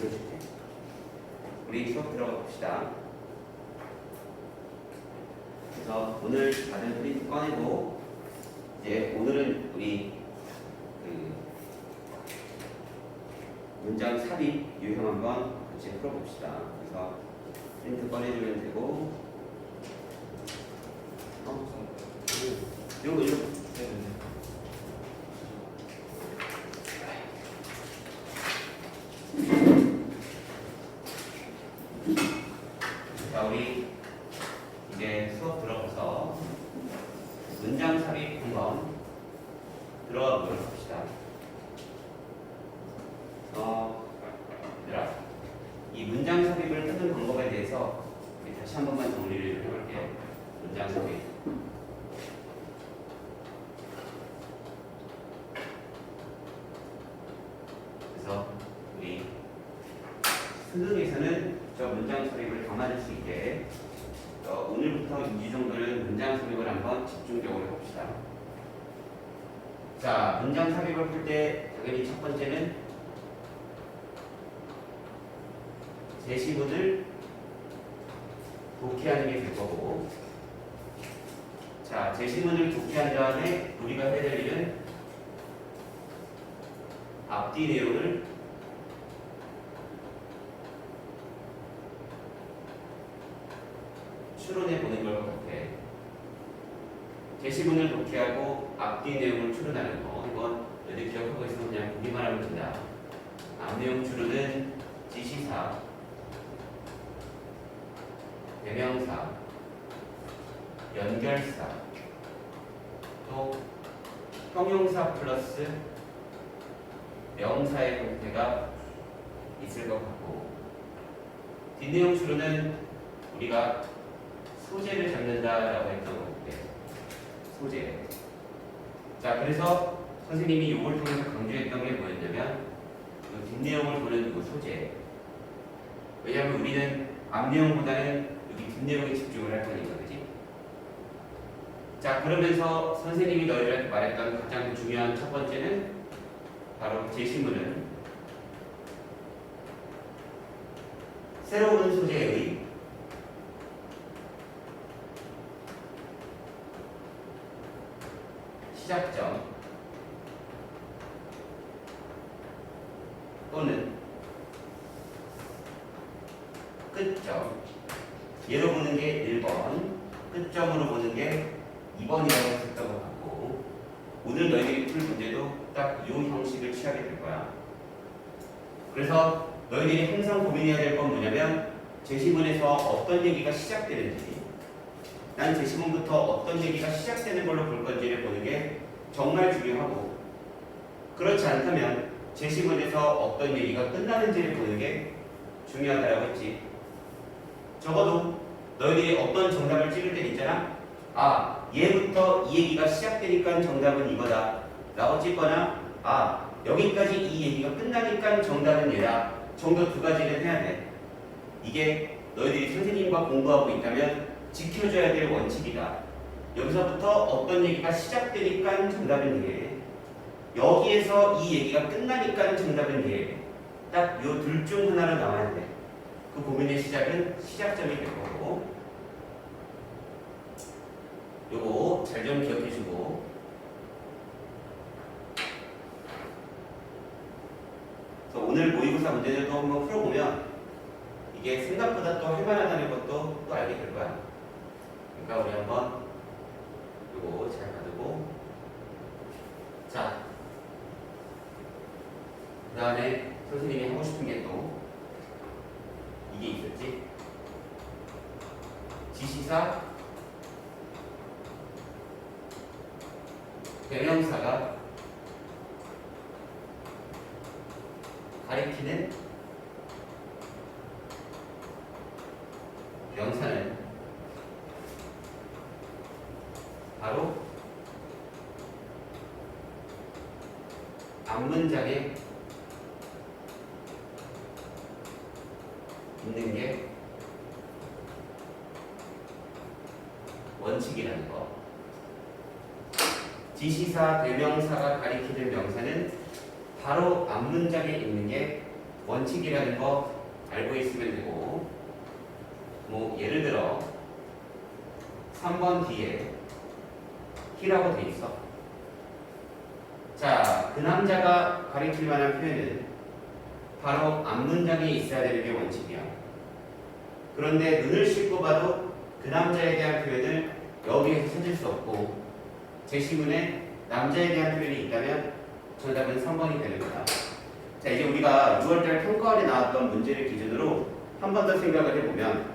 읽어줄게. 우리 수업 들어가 봅시다. 그래서 오늘 받은 프린트 꺼내고 이제 오늘은 우리 그 문장 삽입 유형 한번 같이 풀어봅시다. 그래서 프린트 꺼내주면 되고 어? 요거 요거 자 우리 이제 수업 들어가서 문장 삽입 한번 들어가 보도록 합시다. 어, 얘들아, 이 문장 삽입을 하는 방법에 대해서 우리 다시 한 번만 정리를 좀 해볼게요. 문장 삽입. 그래서 우리 수능에서는 저 문장 삽입을 담아줄 수 있게 어, 오늘부터 2주 정도는 문장 삽입을 한번 집중적으로 해봅시다. 자, 문장 삽입을 풀 때 당연히 첫 번째는 제시문을 독해하는 게 될 거고 자, 제시문을 독해한 다음에 우리가 해야 될 일은 앞뒤 내용을 추론해 보는 걸 같아. 제시문을 독해하고 앞뒤 내용을 추론하는 거 이건 너희들 기억하고 있으면 그냥 보기만 하면 된다. 앞 내용 추론은 지시사, 대명사, 연결사, 또 형용사 플러스 명사의 형태가 있을 것 같고 뒷내용 추론은 우리가 소재를 잡는다라고 했던 것 같아요. 소재. 자, 그래서 선생님이 이걸 통해서 강조했던 게 뭐였냐면 그 뒷내용을 보는 그 소재. 왜냐하면 우리는 앞내용보다는 여기 뒷내용에 집중을 할 거니까, 그지? 자, 그러면서 선생님이 너희들한테 말했던 가장 중요한 첫 번째는 바로 제시문은 새로운 소재의 시작점 또는 끝점 예로 보는 게 1번 끝점으로 보는 게 2번이라고 했었던 것 같고 오늘 너희들이 풀 문제도 딱 이 형식을 취하게 될 거야. 그래서 너희들이 항상 고민해야 될 건 뭐냐면 제시문에서 어떤 얘기가 시작되는지 난 제시문부터 어떤 얘기가 시작되는 걸로 볼 건지를 보는 게 정말 중요하고 그렇지 않다면 제시문에서 어떤 얘기가 끝나는지를 보는 게 중요하다고 했지. 적어도 너희들이 어떤 정답을 찍을 때 있잖아 아 얘부터 이 얘기가 시작되니까 정답은 이거다 라고 찍거나 아 여기까지 이 얘기가 끝나니까 정답은 얘다 정도 두 가지는 해야 돼 이게 너희들이 선생님과 공부하고 있다면 지켜줘야 될 원칙이다. 여기서부터 어떤 얘기가 시작되니까 정답은 얘. 여기에서 이 얘기가 끝나니까 정답은 얘. 딱 요 둘 중 하나로 나와야 돼. 그 고민의 시작은 시작점이 될 거고. 요거 잘 좀 기억해 주고. 그래서 오늘 모의고사 문제를 또 한번 풀어보면 이게 생각보다 또 할만하다는 것도 또 알게 될 거야. 그러니까 우리 한번 요거 잘 받고 자, 그 다음에 선생님이 하고 싶은 게또 이게 있었지? 지시사 대명사가 가리키는 바로 앞문장에 있는 게 원칙이라는 거. 지시사 대명사가 가리키는 명사는 바로 앞문장에 있는 게 원. 원칙이라는 거 알고 있으면 되고 뭐 예를 들어 3번 뒤에 키라고 돼 있어. 자, 그 남자가 가리킬 만한 표현은 바로 앞 문장에 있어야 되는 게 원칙이야. 그런데 눈을 씻고 봐도 그 남자에 대한 표현을 여기에서 찾을 수 없고 제시문에 남자에 대한 표현이 있다면 정답은 3번이 되는 거다. 자, 이제 우리가 6월달 평가원에 나왔던 문제를 기준으로 한 번 더 생각을 해보면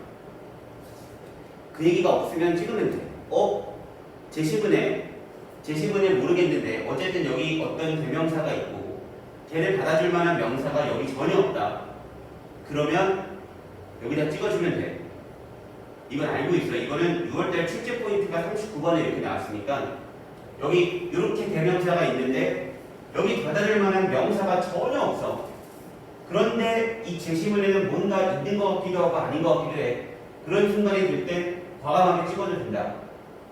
그 얘기가 없으면 찍으면 돼. 어? 제시문에 제시문에 모르겠는데 어쨌든 여기 어떤 대명사가 있고 걔를 받아줄 만한 명사가 여기 전혀 없다. 그러면 여기다 찍어주면 돼. 이건 알고 있어. 이거는 6월달 출제 포인트가 39번에 이렇게 나왔으니까 여기 이렇게 대명사가 있는데 여기 받아줄 만한 명사가 전혀 없어. 그런데 이 제시문에는 뭔가 있는 것 같기도 하고 아닌 것 같기도 해. 그런 순간이 될때 과감하게 찍어도 된다.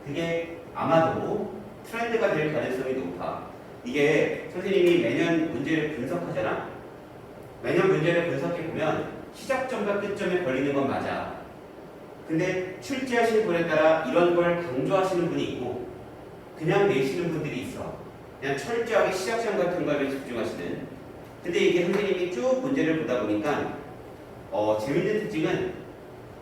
그게 아마도 트렌드가 될 가능성이 높아. 이게 선생님이 매년 문제를 분석하잖아. 매년 문제를 분석해 보면 시작점과 끝점에 걸리는 건 맞아. 근데 출제하시는 분에 따라 이런 걸 강조하시는 분이 있고 그냥 내시는 분들이 있어. 그냥 철저하게 시작점 같은 거에 집중하시는. 근데 이게 선생님이 쭉 문제를 보다 보니까 어, 재밌는 특징은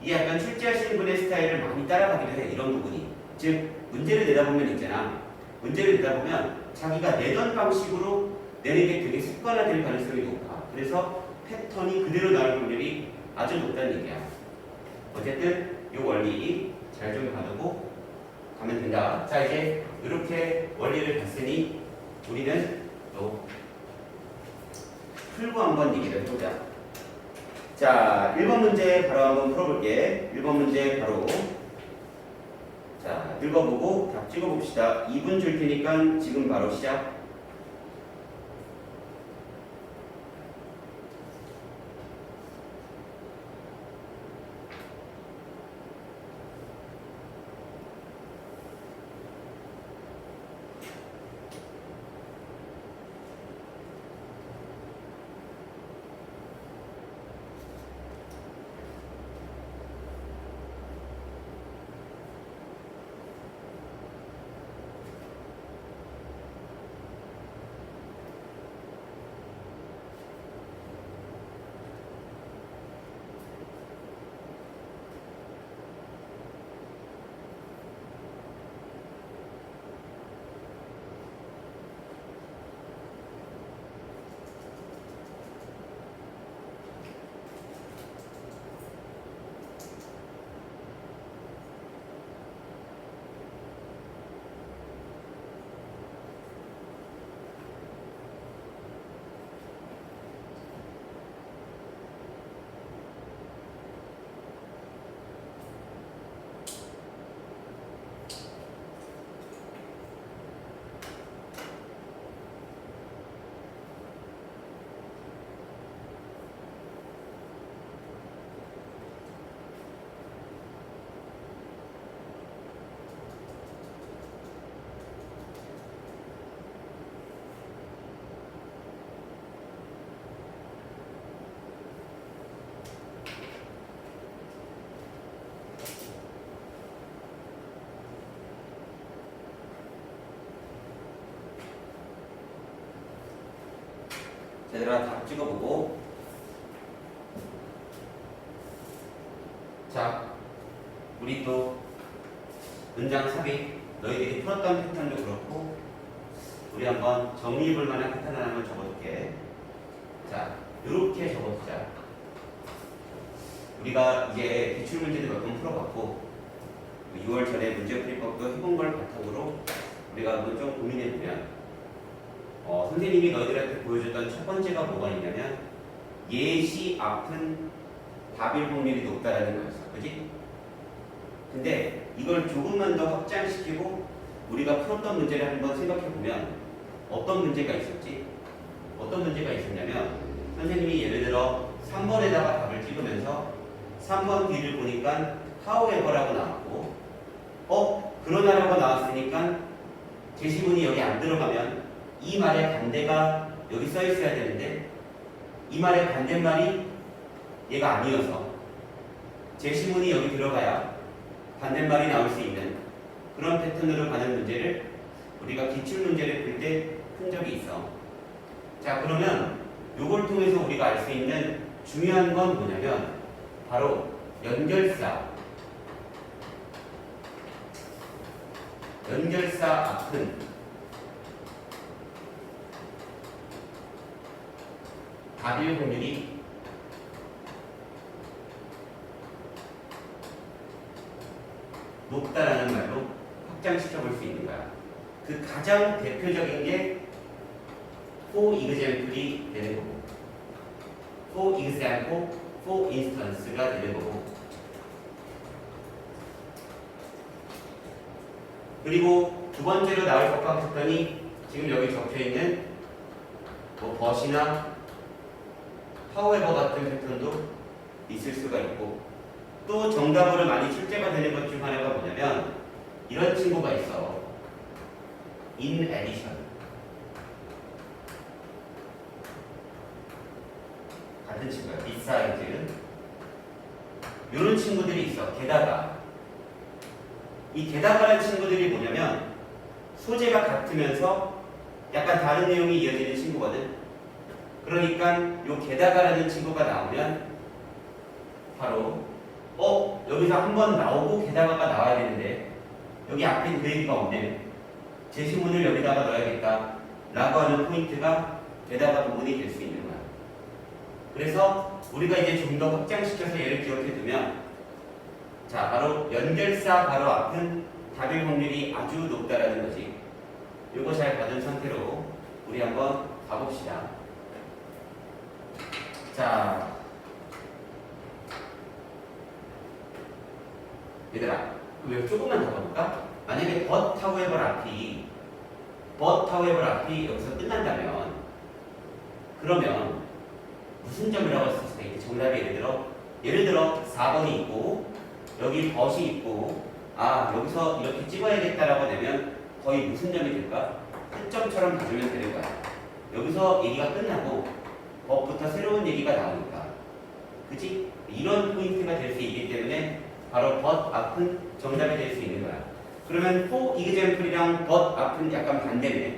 이게 약간 출제하시는 분의 스타일을 많이 따라가기도 해. 이런 부분이. 즉 문제를 내다 보면 있잖아. 문제를 내다 보면 자기가 내던 방식으로 내는 게 되게 습관화될 가능성이 높아. 그래서 패턴이 그대로 나올 확률이 아주 높다는 얘기야. 어쨌든 이 원리 잘좀 가두고 가면 된다. 자 이제 이렇게 원리를 봤으니 우리는 또 풀고 한번 얘기를 해보자. 자 1번 문제 바로 한번 풀어볼게. 1번 문제 바로 자 읽어보고 답 찍어봅시다. 2분 줄 테니까 지금 바로 시작. 자, 얘들아 답 찍어보고. 자 우리 또 문장 삽입 너희들이 풀었던 패턴도 그렇고 우리 한번 정리해볼 만한 패턴 하나만 적어둘게. 자 이렇게 적어두자. 우리가 이제 기출문제도 몇 번 풀어봤고 6월 전에 문제풀이법도 해본 걸 바탕으로 우리가 한번 좀 고민해보면 어, 선생님이 너희들한테 보여줬던 첫 번째가 뭐가 있냐면 예시 앞은 답일 확률이 높다라는 거였어. 그지? 근데 이걸 조금만 더 확장시키고 우리가 풀었던 문제를 한번 생각해 보면 어떤 문제가 있었지? 어떤 문제가 있었냐면 선생님이 예를 들어 3번에다가 답을 찍으면서 3번 뒤를 보니까 however라고 나왔고 어? 그러나라고 나왔으니까 제시문이 여기 안 들어가면 이 말의 반대가 여기 써 있어야 되는데 이 말의 반대말이 얘가 아니어서 제시문이 여기 들어가야 반대말이 나올 수 있는 그런 패턴으로 가는 문제를 우리가 기출 문제를 풀 때 푼 적이 있어. 자 그러면 요걸 통해서 우리가 알 수 있는 중요한 건 뭐냐면 바로 연결사 연결사 앞은 답일 확률이 높다라는 말로 확장시켜 볼 수 있는 거야. 그 가장 대표적인 게 for example이 되는 거고, for example, for instance가 되는 거고, 그리고 두 번째로 나올 것 같았더니 지금 여기 적혀 있는 뭐 벗이나 however 같은 패턴도 있을 수가 있고 또 정답으로 많이 출제가 되는 것 중 하나가 뭐냐면 이런 친구가 있어. in addition. 같은 친구야. besides. 이런 친구들이 있어. 게다가 이 게다가라는 친구들이 뭐냐면 소재가 같으면서 약간 다른 내용이 이어지는 친구거든. 그러니까 요 게다가라는 친구가 나오면 바로 어 여기서 한 번 나오고 게다가가 나와야 되는데 여기 앞에 그 얘기가 없네. 제시문을 여기다가 넣어야겠다. 라고 하는 포인트가 게다가 부분이 될 수 있는 거야. 그래서 우리가 이제 좀 더 확장시켜서 얘를 기억해 두면 자 바로 연결사 바로 앞은 답일 확률이 아주 높다라는 거지. 이거 잘 받은 상태로 우리 한번 가봅시다. 자, 얘들아, 왜 조금만 더 가볼까? 만약에 but however 앞이 but however 앞이 여기서 끝난다면 그러면 무슨 점이라고 할수 있을까? 이게 정답이 예를 들어 예를 들어 4번이 있고 여기 but이 있고 아 여기서 이렇게 찍어야겠다라고 되면 거의 무슨 점이 될까? 끝점처럼 봐주면 되는 거야. 여기서 얘기가 끝나고 법부터 새로운 얘기가 나오니까 그치? 이런 포인트가 될 수 있기 때문에 바로 but 앞은 정답이 될 수 있는 거야. 그러면 for example이랑 but 앞은 약간 반대네.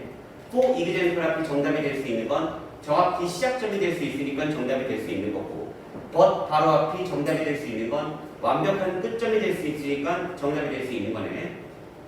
for example 앞이 정답이 될 수 있는 건 정확히 시작점이 될 수 있으니까 정답이 될 수 있는 거고 but 바로 앞이 정답이 될 수 있는 건 완벽한 끝점이 될 수 있으니까 정답이 될 수 있는 거네.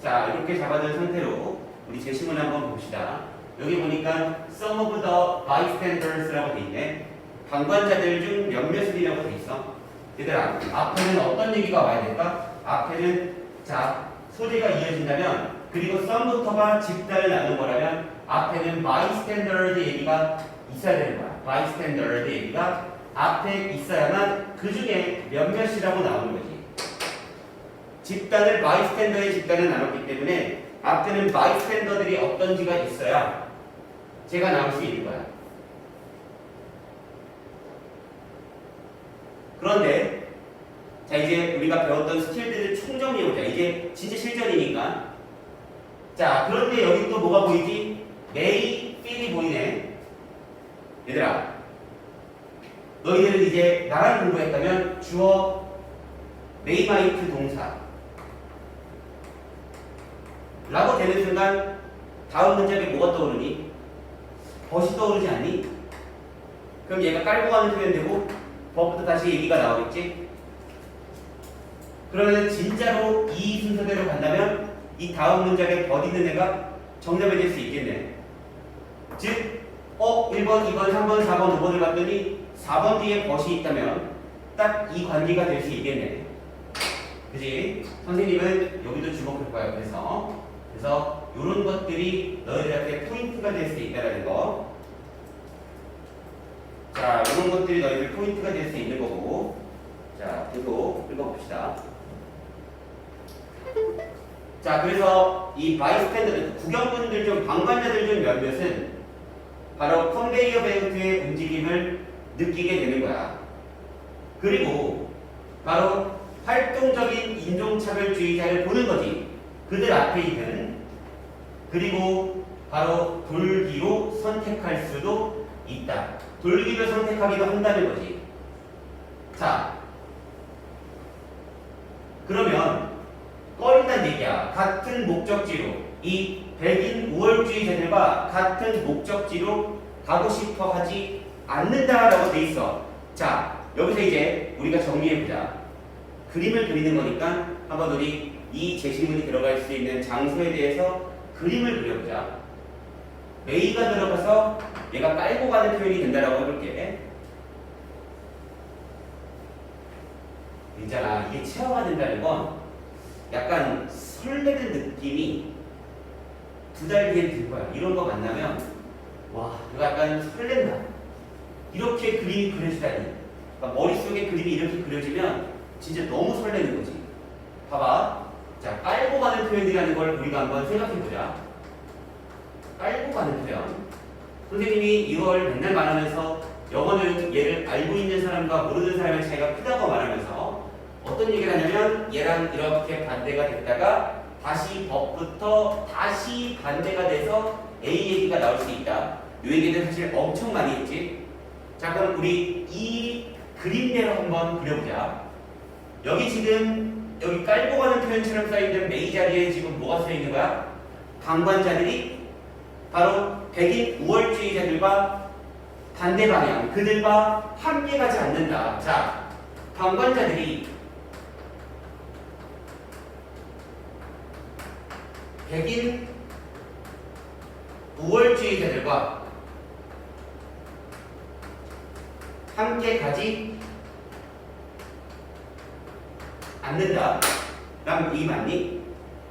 자 이렇게 잡아둔 상태로 우리 제시문 한번 봅시다. 여기 보니까 some of the bystanders라고 돼 있네. 방관자들 중 몇몇이라고 돼 있어. 얘들아, 앞에는 어떤 얘기가 와야 될까? 앞에는 자 소리가 이어진다면 그리고 썸부터가 집단을 나눈 거라면 앞에는 bystander 얘기가 있어야 되는 거야. bystander 얘기가 앞에 있어야만 그 중에 몇몇이라고 나오는 거지. 집단을 bystander의 집단을 나눴기 때문에 앞에는 bystander들이 어떤지가 있어야 제가 나올 수 있는 거야. 그런데 자 이제 우리가 배웠던 스킬들을 총정리해 보자. 이제 진짜 실전이니까. 자 그런데 여기 또 뭐가 보이지? 메이 필이 보이네. 얘들아 너희들은 이제 나랑 공부했다면 주어 메이마이트 동사 라고 되는 순간 다음 문장에 뭐가 떠오르니? 벗이 떠오르지 않니? 그럼 얘가 깔고 가는 표현 되고 법부터 다시 얘기가 나오겠지? 그러면 진짜로 이 순서대로 간다면 이 다음 문장에 벗 있는 애가 정답이 될 수 있겠네. 즉, 어, 1번, 2번, 3번, 4번, 5번을 봤더니 4번 뒤에 벗이 있다면 딱 이 관계가 될 수 있겠네. 그지? 선생님은 여기도 주목할 거야. 그래서 그래서 이런 것들이 너희들한테 포인트가 될 수 있다는 거. 자, 이런 것들이 너희들 포인트가 될 수 있는 거고. 자, 계속 읽어봅시다. 자, 그래서 이 바이스탠더 구경꾼들 중 방관자들 중 몇몇은 바로 컨베이어 벨트의 움직임을 느끼게 되는 거야. 그리고 바로 활동적인 인종차별주의자를 보는 거지. 그들 앞에 있는 그리고 바로 돌기로 선택할 수도 있다. 돌기를 선택하기도 한다는 거지. 자, 그러면 꺼린다는 얘기야. 같은 목적지로 이 백인 우월주의자들과 같은 목적지로 가고 싶어 하지 않는다라고 돼 있어. 자, 여기서 이제 우리가 정리해 보자. 그림을 그리는 거니까 한번 우리 이 제시문이 들어갈 수 있는 장소에 대해서 그림을 그려보자. 메이가 들어가서 얘가 깔고 가는 표현이 된다라고 해볼게. 있잖아. 이게 체화가 된다는 건 약간 설레는 느낌이 두 달 뒤에 들 거야. 이런 거 만나면 와, 이거 약간 설렌다. 이렇게 그림이 그려지다니. 그러니까 머릿속에 그림이 이렇게 그려지면 진짜 너무 설레는 거지. 봐봐. 자, 깔고 가는 표현이라는 걸 우리가 한번 생각해 보자. 깔고 가는 표현. 선생님이 이걸 맨날 말하면서 영어는 얘를 알고 있는 사람과 모르는 사람의 차이가 크다고 말하면서 어떤 얘기를 하냐면 얘랑 이렇게 반대가 됐다가 다시 법부터 다시 반대가 돼서 A 얘기가 나올 수 있다. 이 얘기는 사실 엄청 많이 했지. 자 그럼 우리 이 그림대로 한번 그려보자. 여기 지금 여기 깔고 가는 표현처럼 써있는 메이 자리에 지금 뭐가 써있는 거야? 방관자들이 바로 백인 우월주의자들과 반대 방향 그들과 함께 가지 않는다. 자, 방관자들이 백인 우월주의자들과 함께 가지 않는다. 라면 이 맞니?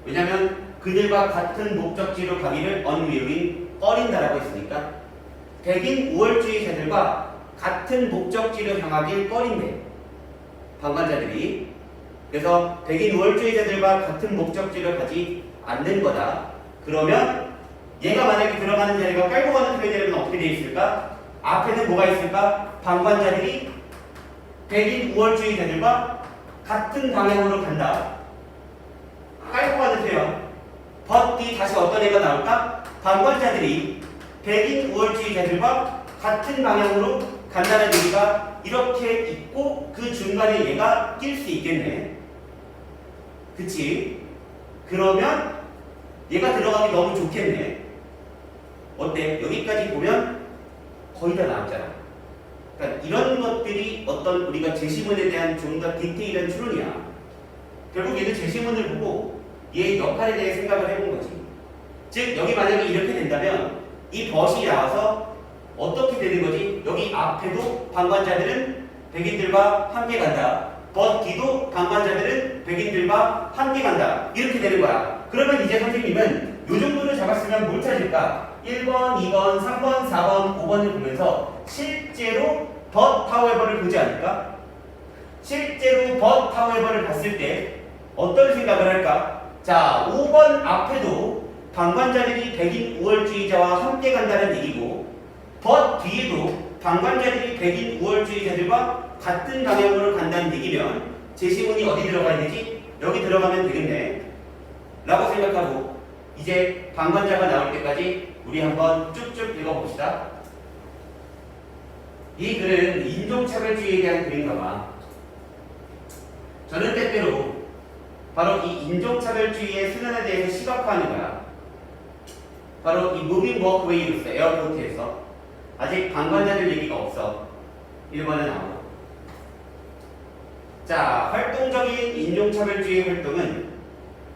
왜냐면 그들과 같은 목적지로 가기를 unwilling 꺼린다라고 했으니까 백인 우월주의자들과 같은 목적지로 향하길 꺼린대. 방관자들이 그래서 백인 우월주의자들과 같은 목적지를 가지 않는 거다. 그러면 얘가 만약에 들어가는 자리가 깔고 가는 표현이라면 어떻게 되어 있을까? 앞에는 뭐가 있을까? 방관자들이 백인 우월주의자들과 같은 방향으로 간다. 깔고 가는 표현. 벗뒤 다시 어떤 애가 나올까? 방관자들이 백인 우월주의자들과 같은 방향으로 간다는 얘기가 이렇게 있고 그 중간에 얘가 낄 수 있겠네. 그치? 그러면 얘가 들어가기 너무 좋겠네. 어때? 여기까지 보면 거의 다 나왔잖아. 그러니까 이런 것들이 어떤 우리가 제시문에 대한 좀 더 디테일한 추론이야. 결국 얘는 제시문을 보고 얘의 역할에 대해 생각을 해본 거지. 즉 여기 만약에 이렇게 된다면 이 벗이 나와서 어떻게 되는 거지? 여기 앞에도 방관자들은 백인들과 함께 간다. 벗 뒤도 방관자들은 백인들과 함께 간다. 이렇게 되는 거야. 그러면 이제 선생님은 요 정도를 잡았으면 뭘 찾을까? 1번, 2번, 3번, 4번, 5번을 보면서 실제로 but however를 보지 않을까? 실제로 but however를 봤을 때 어떤 생각을 할까? 자, 5번 앞에도 방관자들이 백인 우월주의자와 함께 간다는 얘기고 but 뒤에도 방관자들이 백인 우월주의자들과 같은 방향으로 간다는 얘기면 제시문이 어디 들어가야 되지? 여기 들어가면 되겠네 라고 생각하고 이제 방관자가 나올 때까지 우리 한번 쭉쭉 읽어봅시다. 이 글은 인종차별주의에 대한 글인가 봐. 저는 때때로 바로 이 인종차별주의의 수련에 대해서 시각화하는 거야. 바로 이 무빙 워크웨이로서 에어포트에서 아직 방관자들 얘기가 없어. 1번에 나오고. 자, 활동적인 인종차별주의 활동은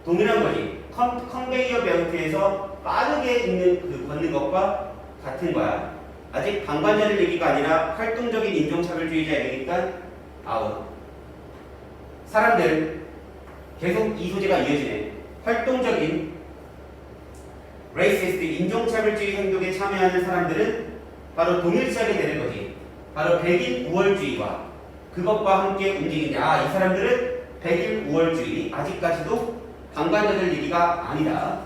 동일한 거지. 컨, 컨베이어 벨트에서 빠르게 있는 그 걷는 것과 같은 거야. 아직 방관자들 얘기가 아니라 활동적인 인종차별주의자 얘기니까 아웃. 사람들 계속 이 소재가 이어지네. 활동적인 레이시스트 인종차별주의 행동에 참여하는 사람들은 바로 동일시하게 되는 거지. 바로 백인 우월주의와 그것과 함께 움직이냐. 아, 이 사람들은 백인 우월주의 아직까지도 방관자들 얘기가 아니다.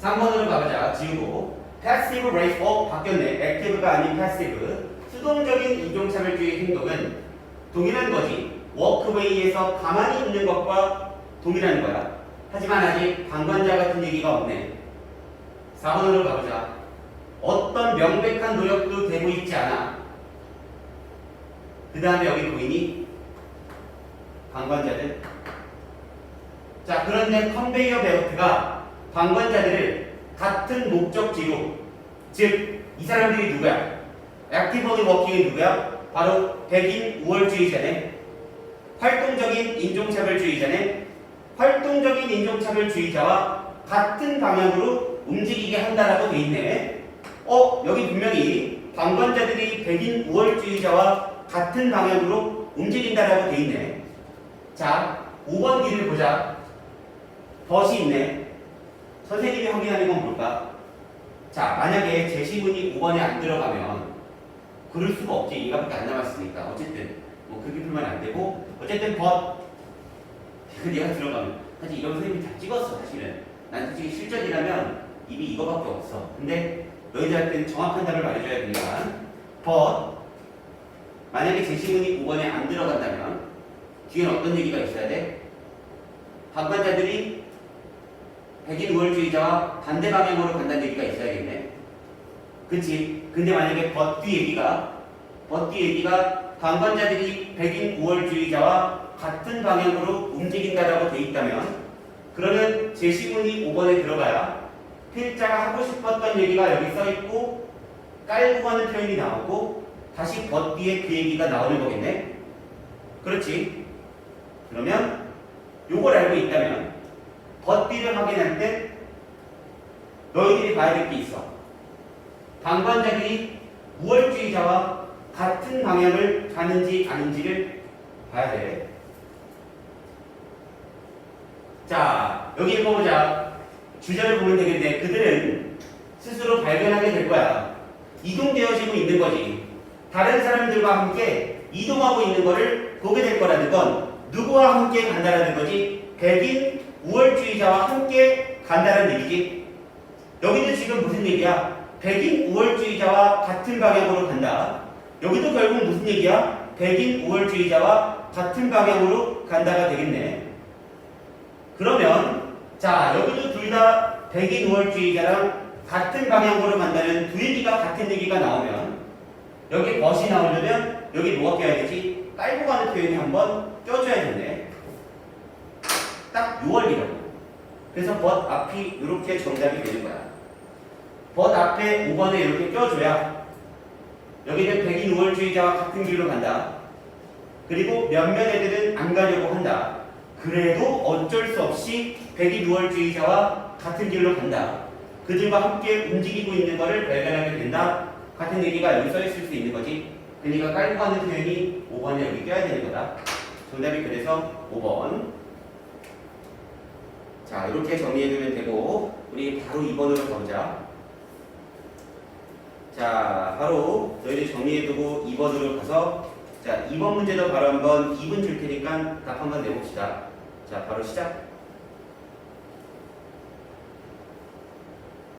3번으로 가보자. 지우고. Passive race, 어, 바뀌었네. active가 아닌 passive. 수동적인 인종차별주의 행동은 동일한 거지. 워크웨이에서 가만히 있는 것과 동일한 거야. 하지만 아직 방관자 같은 얘기가 없네. 4번으로 가보자. 어떤 명백한 노력도 되고 있지 않아. 그 다음에 여기 보이니? 방관자들. 자, 그런데 컨베이어 벨트가 방관자들을 같은 목적지로, 즉, 이 사람들이 누구야? 액티버드 워킹이 누구야? 바로 백인 우월주의자네. 활동적인 인종차별주의자네. 활동적인 인종차별주의자와 같은 방향으로 움직이게 한다라고 돼 있네. 어, 여기 분명히 방관자들이 백인 우월주의자와 같은 방향으로 움직인다라고 돼 있네. 자, 5번 길을 보자. 덫이 있네. 선생님이 확인하는 건 뭘까? 자, 만약에 제시문이 5번에 안 들어가면 그럴 수가 없지. 이거밖에 안 남았으니까. 어쨌든 뭐 그렇게 풀면 안 되고 어쨌든 벗 얘가 들어가면 사실 이런 선생님이 다 찍었어 사실은. 난 솔직히 실전이라면 입이 이거밖에 없어. 근데 너희들한테는 정확한 답을 말해줘야 되니까 벗 만약에 제시문이 5번에 안 들어간다면 뒤에는 어떤 얘기가 있어야 돼? 방관자들이 백인 우월주의자와 반대 방향으로 간다는 얘기가 있어야겠네. 그치? 근데 만약에 버뒤 얘기가 버뒤 얘기가 방관자들이 백인 우월주의자와 같은 방향으로 움직인다라고 돼 있다면 그러면 제시문이 5번에 들어가야 필자가 하고 싶었던 얘기가 여기 써 있고 깔고 가는 표현이 나오고 다시 버뒤에 그 얘기가 나오는 거겠네. 그렇지? 그러면 요걸 알고 있다면 버뒤를 확인할 때 너희들이 봐야 될 게 있어. 방관자들이 우월주의자와 같은 방향을 가는지 아닌지를 봐야 돼. 자, 여기 읽어보자. 주제를 보면 되겠네. 그들은 스스로 발견하게 될 거야. 이동되어지고 있는 거지. 다른 사람들과 함께 이동하고 있는 거를 보게 될 거라는 건 누구와 함께 간다라는 거지? 백인 우월주의자와 함께 간다는 얘기지. 여기도 지금 무슨 얘기야? 백인 우월주의자와 같은 방향으로 간다. 여기도 결국 무슨 얘기야? 백인 우월주의자와 같은 방향으로 간다가 되겠네. 그러면 자 여기도 둘 다 백인 우월주의자랑 같은 방향으로 간다는 두 얘기가 같은 얘기가 나오면 여기 벗이 나오려면 여기 뭐가 껴야 되지? 깔고 가는 표현이 한번 껴줘야겠네. 딱 6월이라고. 그래서 벗 앞이 이렇게 정답이 되는 거야. 벗 앞에 5번에 이렇게 껴줘야 여기는 백인 우월주의자와 같은 길로 간다. 그리고 몇몇 애들은 안 가려고 한다. 그래도 어쩔 수 없이 백인 우월주의자와 같은 길로 간다. 그들과 함께 움직이고 있는 것을 발견하게 된다. 같은 얘기가 여기 써 있을 수 있는 거지. 그러니까 깔고 가는 표현이 5번에 여기 껴야 되는 거다. 정답이 그래서 5번. 자, 이렇게 정리해두면 되고, 우리 바로 2번으로 가보자. 자, 바로 너희들 정리해두고 2번으로 가서, 자, 2번 문제도 바로 한번 2분 줄 테니까 답 한번 내봅시다. 자, 바로 시작.